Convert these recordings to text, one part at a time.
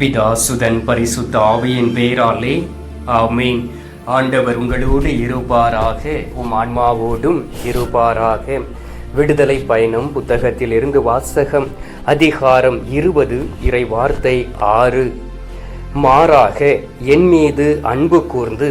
பிதா சுதன் பரிசுத்த ஆவியின் பேராலே ஆமீன். ஆண்டவர் உங்களோடு இருப்பாராக உம் ஆன்மாவோடும் இருப்பாராக. விடுதலை பயணம் புத்தகத்தில் இருந்து வாசகம் அதிகாரம் இருபது இறை வார்த்தை ஆறு. மாறாக என் மீது அன்பு கூர்ந்து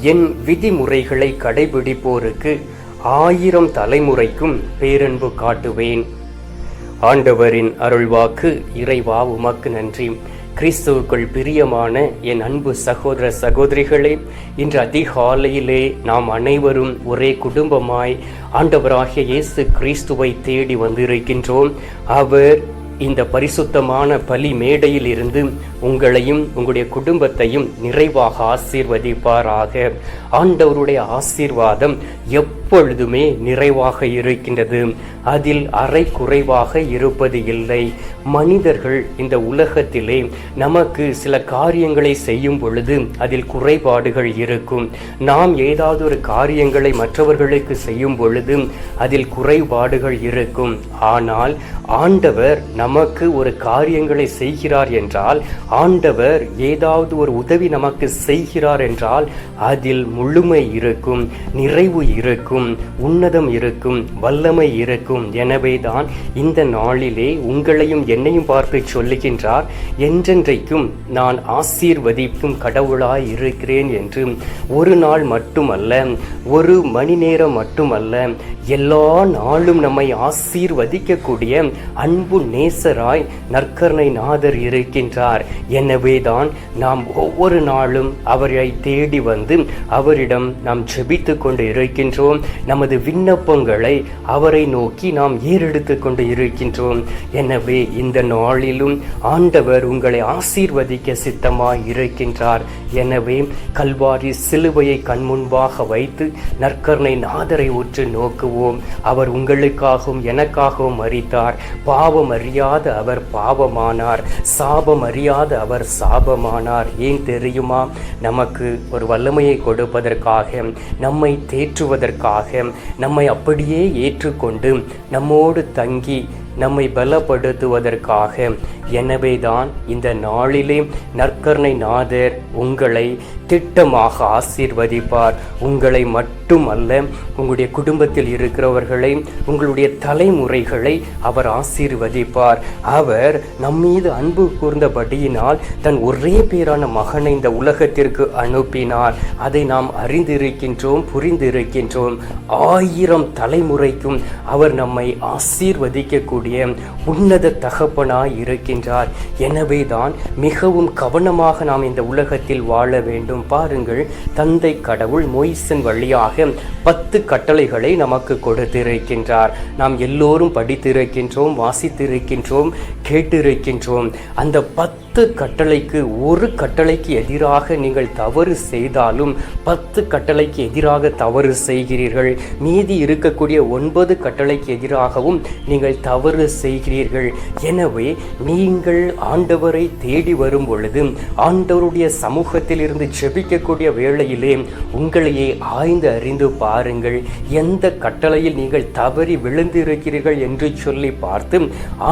என் விதிமுறைகளை கடைபிடிப்போருக்கு ஆயிரம் தலைமுறைக்கும் பேரன்பு காட்டுவேன். ஆண்டவரின் அருள்வாக்கு இறைவா உமக்கு நன்றி. கிறிஸ்துவுக்குள் பிரியமான என் அன்பு சகோதர சகோதரிகளே இன்று அதிகாலையிலே நாம் அனைவரும் ஒரே குடும்பமாய் ஆண்டவராகிய இயேசு கிறிஸ்துவை தேடி வந்திருக்கின்றோம். அவர் இந்த பரிசுத்தமான பலி மேடையில் இருந்து உங்களையும் உங்களுடைய குடும்பத்தையும் நிறைவாக ஆசீர்வதிப்பாராக. ஆண்டவருடைய ஆசீர்வாதம் எப்பொழுதுமே நிறைவாக இருக்கின்றது. அதில் அரை குறைவாக இருப்பது இல்லை. மனிதர்கள் இந்த உலகத்திலே நமக்கு சில காரியங்களை செய்யும் பொழுது அதில் குறைபாடுகள் இருக்கும். நாம் ஏதாவது ஒரு காரியங்களை மற்றவர்களுக்கு செய்யும் பொழுது அதில் குறைபாடுகள் இருக்கும். ஆனால் ஆண்டவர் நமக்கு ஒரு காரியங்களை செய்கிறார் என்றால் ஆண்டவர் ஏதாவது ஒரு உதவி நமக்கு செய்கிறார் என்றால் அதில் முழுமை இருக்கும் நிறைவு இருக்கும் உன்னதம் இருக்கும் வல்லமை இருக்கும். எனவேதான் இந்த நாளிலே உங்களையும் என்னையும் பார்த்து சொல்லுகின்றார் என்றென்றைக்கும் நான் ஆசீர்வதிக்கும் கடவுளாய் இருக்கிறேன் என்று. ஒரு நாள் மட்டுமல்ல ஒரு மணி நேரம் மட்டுமல்ல எல்லா நாளும் நம்மை ஆசீர்வதிக்கக்கூடிய அன்பு நேசராய் நற்கர்ணை நாதர் இருக்கின்றார். எனவே தான் நாம் ஒவ்வொரு நாளும் அவரை தேடி வந்து அவரிடம் நாம் ஜெபித்து கொண்டு இருக்கின்றோம். நமது விண்ணப்பங்களை அவரை நோக்கி நாம் ஏறெடுத்து கொண்டு இருக்கின்றோம். எனவே இந்த நாளிலும் ஆண்டவர் உங்களை ஆசீர்வதிக்க சித்தமாய் இருக்கின்றார். எனவே கல்வாரி சிலுவையை கண்முன்பாக வைத்து நற்கருணை நாதரை உற்று நோக்குவோம். அவர் உங்களுக்காகவும் எனக்காகவும் அறித்தார் பாவம் அறியாத அவர் பாவமானார். சாபம் அறியாத அவர் சாபமானார். ஏன் தெரியுமா? நமக்கு ஒரு வல்லமையை கொடுப்பதற்காக நம்மை தேற்றுவதற்காக நம்மை அப்படியே ஏற்றுக்கொண்டு நம்மோடு தங்கி நம்மை பலப்படுத்துவதற்காக. எனவேதான் இந்த நாளிலே நற் நற்கருணை நாதர் உங்களை திட்டமாக ஆசீர்வதிப்பார். உங்களை மட்டுமல்ல உங்களுடைய குடும்பத்தில் இருக்கிறவர்களை உங்களுடைய தலைமுறைகளை அவர் ஆசீர்வதிப்பார். அவர் நம்மீது அன்பு கூர்ந்தபடியினால் தன் ஒரே பேரான மகனை இந்த உலகத்திற்கு அனுப்பினார். அதை நாம் அறிந்திருக்கின்றோம் புரிந்திருக்கின்றோம். ஆயிரம் தலைமுறைக்கும் அவர் நம்மை ஆசீர்வதிக்கக்கூடிய உன்னத தகப்பனாய் இருக்கின்றார். எனவேதான் மிகவும் கவனம் கவனமாக நாம் இந்த உலகத்தில் வாழ வேண்டும். பாருங்கள் தந்தை கடவுள் மொய்சன் வழியாக பத்து கட்டளைகளை நமக்கு கொடுத்திருக்கின்றார். நாம் எல்லோரும் படித்திருக்கின்றோம் வாசித்திருக்கின்றோம் கேட்டிருக்கின்றோம். அந்த பத்து பத்து கட்டளைக்கு ஒரு கட்டளைக்கு எதிராக நீங்கள் தவறு செய்தாலும் பத்து கட்டளைக்கு எதிராக தவறு செய்கிறீர்கள். மீதி இருக்கக்கூடிய ஒன்பது கட்டளைக்கு எதிராகவும் நீங்கள் தவறு செய்கிறீர்கள். எனவே நீங்கள் ஆண்டவரை தேடி வரும் பொழுது ஆண்டவருடைய சமூகத்தில் இருந்து ஜெபிக்கக்கூடிய வேளையிலே உங்களையே ஆய்ந்து அறிந்து பாருங்கள். எந்த கட்டளையில் நீங்கள் தவறி விழுந்திருக்கிறீர்கள் என்று சொல்லி பார்த்து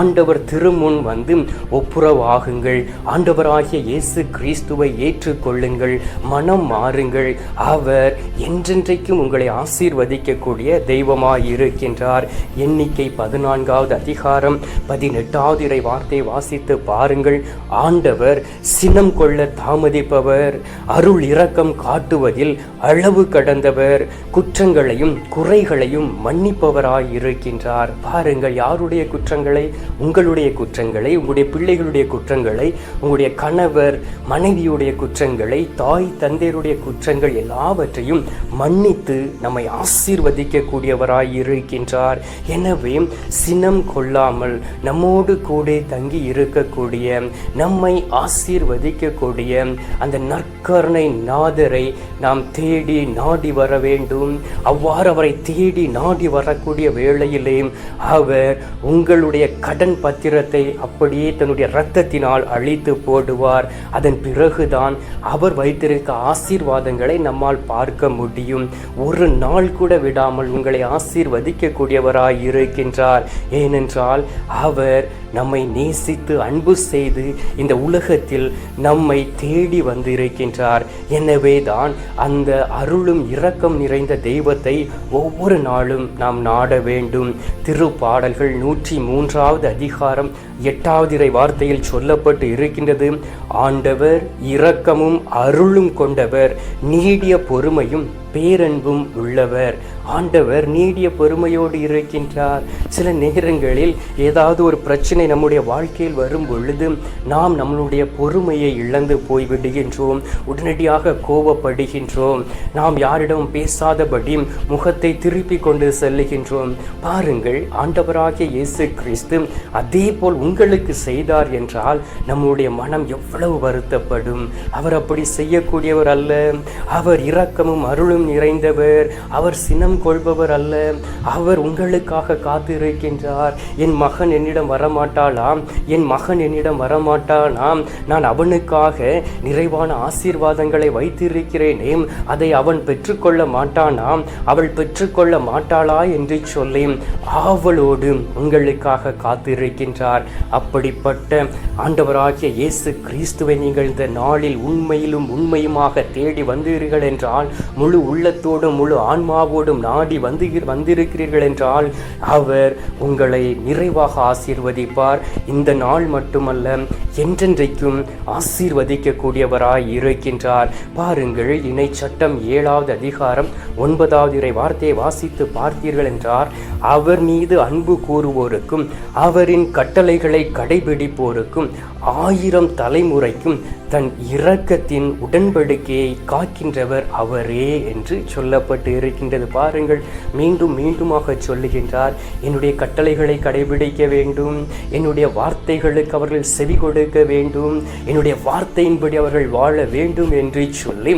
ஆண்டவர் திருமுன் வந்து ஒப்புரவாகுங்கள். ஆண்டவராகிய இயேசு கிறிஸ்துவை ஏற்றுக்கொள்ளுங்கள் மனம் மாறுங்கள். அவர் என்றென்றைக்கும் உங்களை ஆசீர்வதிக்கக்கூடிய தெய்வமாய் இருக்கின்றார் எண்ணிக்கை பதினான்காவது அதிகாரம் பதினெட்டாவது இறை வார்த்தை வாசித்து பாருங்கள். ஆண்டவர் சினம் கொள்ள தாமதிப்பவர் அருள் இரக்கம் காட்டுவதில் அளவு கடந்தவர் குற்றங்களையும் குறைகளையும் மன்னிப்பவராய் இருக்கின்றார் பாருங்கள் யாருடைய குற்றங்களை? உங்களுடைய குற்றங்களை உங்களுடைய பிள்ளைகளுடைய குற்றங்களை உங்களுடைய கணவர் மனைவியுடைய குற்றங்களை தாய் தந்தையருடைய குற்றங்கள் எல்லாவற்றையும் மன்னித்து நம்மை ஆசீர்வதிக்கக்கூடியவராய் இருக்கின்றார் எனவே சினம் கொள்ளாமல் நம்மோடு கூட தங்கி இருக்கக்கூடிய நம்மை ஆசீர்வதிக்கக்கூடிய அந்த நற்கருணை நாதரை நாம் தேடி நாடி வர வேண்டும். அவ்வாறு அவரை தேடி நாடி வரக்கூடிய வேளையிலே அவர் உங்களுடைய கடன் பத்திரத்தை அப்படியே தன்னுடைய இரத்தத்தினால் அழி அழித்து போடுவார். அதன் பிறகுதான் அவர் வைத்திருக்க ஆசீர்வாதங்களை நம்மால் பார்க்க முடியும். ஒரு நாள் கூட விடாமல் உங்களை ஆசீர்வதிக்கக்கூடியவராய் இருக்கின்றார் ஏனென்றால் அவர் நம்மை நேசித்து அன்பு செய்து இந்த உலகத்தில் நம்மை தேடி வந்திருக்கின்றார். எனவே தான் அந்த அருளும் இரக்கம் நிறைந்த தெய்வத்தை ஒவ்வொரு நாளும் நாம் நாட வேண்டும். திருப்பாடல்கள் நூற்றி மூன்றாவது அதிகாரம் எட்டாவது இறை வார்த்தையில் சொல்லப்பட்டு இருக்கின்றது. ஆண்டவர் இரக்கமும் அருளும் கொண்டவர். நீடிய பொறுமையும் பேரன்பும் உள்ளவர். ஆண்டவர் நீடிய பொறுமையோடு இருக்கின்றார். சில நேரங்களில் ஏதாவது ஒரு பிரச்சனை நம்முடைய வாழ்க்கையில் வரும் பொழுது நாம் நம்மளுடைய பொறுமையை இழந்து போய்விடுகின்றோம். உடனடியாக கோபப்படுகின்றோம். நாம் யாரிடம் பேசாதபடி முகத்தை திருப்பி கொண்டு செல்லுகின்றோம். பாருங்கள் ஆண்டவராகிய இயேசு கிறிஸ்து அதே போல் உங்களுக்கு செய்தார் என்றால் நம்முடைய மனம் எவ்வளவு வருத்தப்படும். அவர் அப்படி செய்யக்கூடியவர் அல்ல. அவர் இரக்கமும் அருளும் அன்பும் நிறைந்தவர். அவர் சினம் கொள்பவர் அல்ல. அவர் உங்களுக்காக காத்திருக்கின்றார். என் மகன் என்னிடம் வரமாட்டாளாம். என் மகன் என்னிடம் வரமாட்டானாம். நான் அவனுக்காக நிறைவான ஆசீர்வாதங்களை வைத்திருக்கிறேனே. அதை அவன் பெற்றுக்கொள்ள மாட்டானாம். அவள் பெற்றுக்கொள்ள மாட்டாளா என்று சொல்லி ஆவலோடு உங்களுக்காக காத்திருக்கின்றார். அப்படிப்பட்ட ஆண்டவராகிய இயேசு கிறிஸ்துவை நீங்கள் இந்த நாளில் உண்மையிலும் உண்மையுமாக தேடி வந்தீர்கள் என்றால் முழு உள்ளத்தோடும் முழு ஆன்மாவோடும் நாடி வந்து வந்திருக்கிறீர்கள் என்றால் அவர் உங்களை நிறைவாக ஆசீர்வதிப்பார். இந்த நாள் மட்டுமல்ல என்றென்றைக்கும் ஆசீர்வதிக்கக்கூடியவராய் இருக்கின்றார். பாருங்கள் இணை சட்டம் ஏழாவது அதிகாரம் ஒன்பதாவது இறை வார்த்தையை வாசித்து பார்த்தீர்கள் என்றார். அவர் மீது அன்பு கூறுவோருக்கும் அவரின் கட்டளைகளை கடைபிடிப்போருக்கும் ஆயிரம் தலைமுறைக்கும் தன் இரக்கத்தின் உடன்படிக்கையை காக்கின்றவர் அவரே என்று சொல்லப்பட்டு இருக்கின்றது. பாருங்கள் மீண்டும் மீண்டுமாக சொல்லுகின்றார் என்னுடைய கட்டளைகளை கடைபிடிக்க வேண்டும் என்னுடைய வார்த்தைகளுக்கு அவர்கள் செவி கொடுக்க வேண்டும் என்னுடைய வார்த்தையின்படி அவர்கள் வாழ வேண்டும் என்று சொல்லி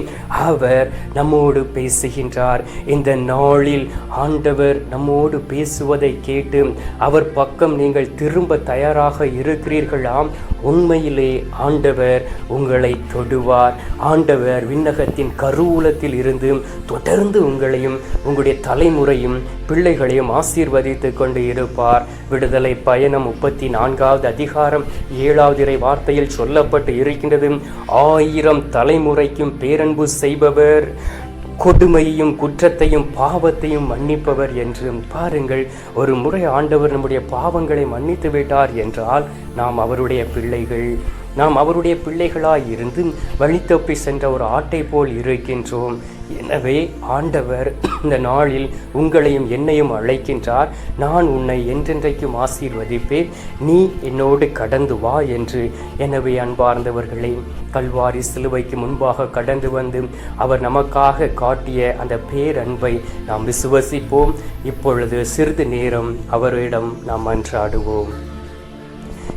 அவர் நம்மோடு பேசுகின்றார். இந்த நாளில் ஆண்டவர் நம்மோடு பேசுவதை கேட்டு அவர் பக்கம் நீங்கள் திரும்ப தயாராக இருக்கிறீர்களாம் உண்மையிலே ஆண்டவர் உங்களை தொடுவார். ஆண்டவர் விண்ணகத்தின் கருவூலத்தில் இருந்து தொடர்ந்து உங்களையும் உங்களுடைய தலைமுறையும் பிள்ளைகளையும் ஆசீர்வதித்து கொண்டு இருப்பார். விடுதலை பயணம் முப்பத்தி நான்காவது அதிகாரம் ஏழாவது இறை வார்த்தையில் சொல்லப்பட்டு இருக்கின்றது. ஆயிரம் தலைமுறைக்கும் பேரன்பு செய்பவர் கொடுமையையும் குற்றத்தையும் பாவத்தையும் மன்னிப்பவர் என்றும். பாருங்கள் ஒரு முறை ஆண்டவர் நம்முடைய பாவங்களை மன்னித்து விட்டார் என்றால் நாம் அவருடைய பிள்ளைகள் நாம் அவருடைய பிள்ளைகளாய் இருந்து வழித்தப்பி சென்ற ஒரு ஆட்டை போல் இருக்கின்றோம். எனவே ஆண்டவர் இந்த நாளில் உங்களையும் என்னையும் அழைக்கின்றார். நான் உன்னை என்றென்றைக்கும் ஆசீர்வதிப்பேன். நீ என்னோடு கடந்து வா என்று. எனவே அன்பார்ந்தவர்களே கல்வாரி சிலுவைக்கு முன்பாக கடந்து வந்து அவர் நமக்காக காட்டிய அந்த பேரன்பை நாம் விசுவசிப்போம். இப்பொழுது சிறிது நேரம் அவரிடம் நாம் அன்றாடுவோம்.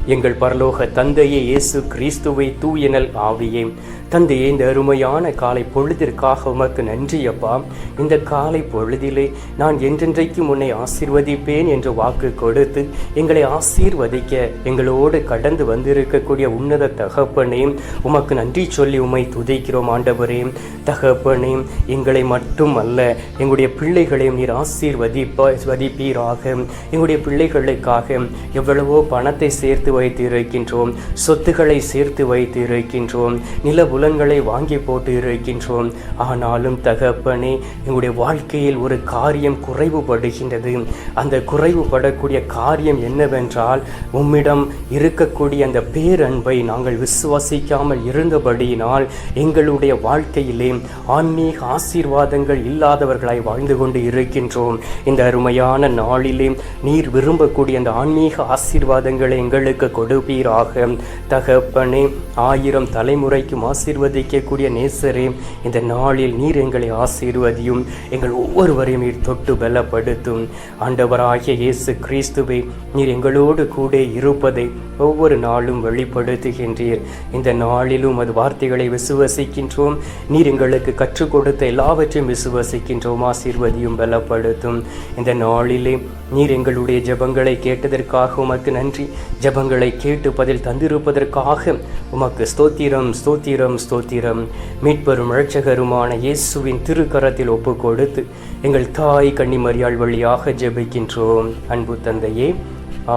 எங்கள் பரலோக தந்தையே இயேசு கிறிஸ்துவை தூயனல் ஆவியே. தந்தையே இந்த அருமையான காலை பொழுதிற்காக உமக்கு நன்றி அப்பா. இந்த காலை பொழுதிலே நான் என்றென்றைக்கும் உன்னை ஆசீர்வதிப்பேன் என்று வாக்கு கொடுத்து எங்களை ஆசீர்வதிக்க எங்களோடு கடந்து வந்திருக்கக்கூடிய உன்னத தகப்பனே உமக்கு நன்றி சொல்லி உம்மை துதைக்கிறோம் ஆண்டவரே. தகப்பனே எங்களை மட்டும் அல்ல எங்களுடைய பிள்ளைகளையும் நீர் ஆசீர்வதிப்பா வதிப்பீராக. எங்களுடைய பிள்ளைகளுக்காக எவ்வளவோ பணத்தை சேர்த்து வைத்து இருக்கின்றோம் சொத்துக்களை சேர்த்து வைத்து இருக்கின்றோம் நில புலன்களை வாங்கி போட்டு இருக்கின்றோம் ஆனாலும் தகப்பனே எங்களுடைய வாழ்க்கையில் ஒரு காரியம் குறைவுபடுகின்றது. அந்த குறைவுபடக்கூடிய காரியம் என்னவென்றால் உம்மிடம் இருக்கக்கூடிய அந்த பேரன்பை நாங்கள் விசுவாசிக்காமல் இருந்தபடியினால் எங்களுடைய வாழ்க்கையிலே ஆன்மீக ஆசீர்வாதங்கள் இல்லாதவர்களாய் வாழ்ந்து கொண்டு இருக்கின்றோம். இந்த அருமையான நாளிலே நீர் விரும்பக்கூடிய அந்த ஆன்மீக ஆசீர்வாதங்களை எங்களுக்கு கொடுப்பீராக. தகப்பனே ஆயிரம் தலைமுறைக்கும் ஆசீர்வதிக்கக்கூடிய நேசரே இந்த நாளில் நீர் எங்களை ஆசீர்வதியும். எங்கள் ஒவ்வொருவரையும் நீர் தொட்டு பலப்படுத்தும். ஆண்டவராகிய இயேசு கிறிஸ்துவை நீர் எங்களோடு கூட இருப்பதை ஒவ்வொரு நாளும் வெளிப்படுத்துகின்றீர். இந்த நாளிலும் அது வார்த்தைகளை விசுவசிக்கின்றோம். நீர் எங்களுக்கு கற்றுக் கொடுத்த எல்லாவற்றையும் விசுவசிக்கின்றோம். ஆசீர்வதியும் பலப்படுத்தும். இந்த நாளிலே நீர் எங்களுடைய ஜபங்களை கேட்டதற்காக உமக்கு நன்றி. ஜபங்கள் ஜெபங்களை கேட்டு பதில் தந்திருப்பதற்காக உமக்கு ஸ்தோத்திரம் ஸ்தோத்திரம் ஸ்தோத்திரம். மீட்பெரும் இழச்சகருமான இயேசுவின் திருக்கரத்தில் ஒப்பு கொடுத்து எங்கள் தாய் கன்னிமரியாள் வழியாக ஜெபிக்கின்றோம். அன்பு தந்தையே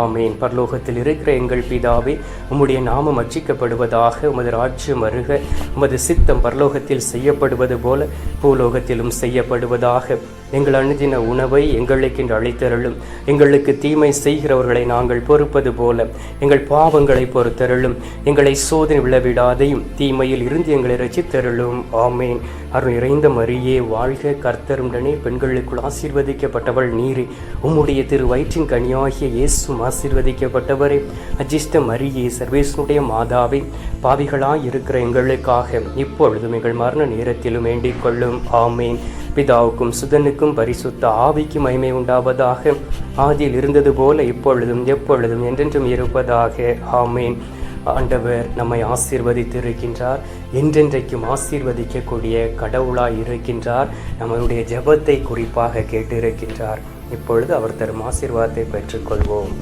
ஆமேன். பரலோகத்தில் இருக்கிற எங்கள் பிதாவே உம்முடைய நாமம் அச்சிக்கப்படுவதாக உமது ராஜ்யம் அருக உமது சித்தம் பரலோகத்தில் செய்யப்படுவது போல பூலோகத்திலும் செய்யப்படுவதாக எங்கள் அணுதின உணவை எங்களுக்கு என்று அழைத்தருளும் எங்களுக்கு தீமை செய்கிறவர்களை நாங்கள் பொறுப்பது போல எங்கள் பாவங்களை பொறுத்தருளும். எங்களை சோதனை விழவிடாதையும் தீமையில் இருந்து எங்களை ரசித்தருளும் ஆமேன். அருள் இறைந்த மரியே வாழ்க கர்த்தருடனே பெண்களுக்குள் ஆசீர்வதிக்கப்பட்டவள் நீரே. உம்முடைய திரு வயிற்றின் கனியாகிய இயேசும் ஆசீர்வதிக்கப்பட்டவரே. அஜிஷ்ட மரியே சர்வேசனுடைய மாதாவை பாவிகளாய் இருக்கிற எங்களுக்காக இப்பொழுதும் எங்கள் மரண நேரத்திலும் வேண்டிக் கொள்ளும். ஆமேன். பிதாவுக்கும் சுதனுக்கும் பிதாவுக்கும் பரிசுத்த ஆவிக்கும் மகிமை உண்டாவதாக. ஆதியில் இருந்தது போல இப்பொழுதும் எப்பொழுதும் என்றென்றும் இருப்பதாக. ஆமேன். ஆண்டவர் நம்மை ஆசீர்வதித்திருக்கின்றார். என்றென்றைக்கும் ஆசீர்வதிக்கக்கூடிய கடவுளாய் இருக்கின்றார். நம்மளுடைய ஜபத்தை குறிப்பாக கேட்டிருக்கின்றார். இப்பொழுது அவர் தரும் ஆசீர்வாதத்தை பெற்றுக்கொள்வோம்.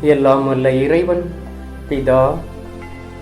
எல்லாம் அல்ல இறைவன் பிதா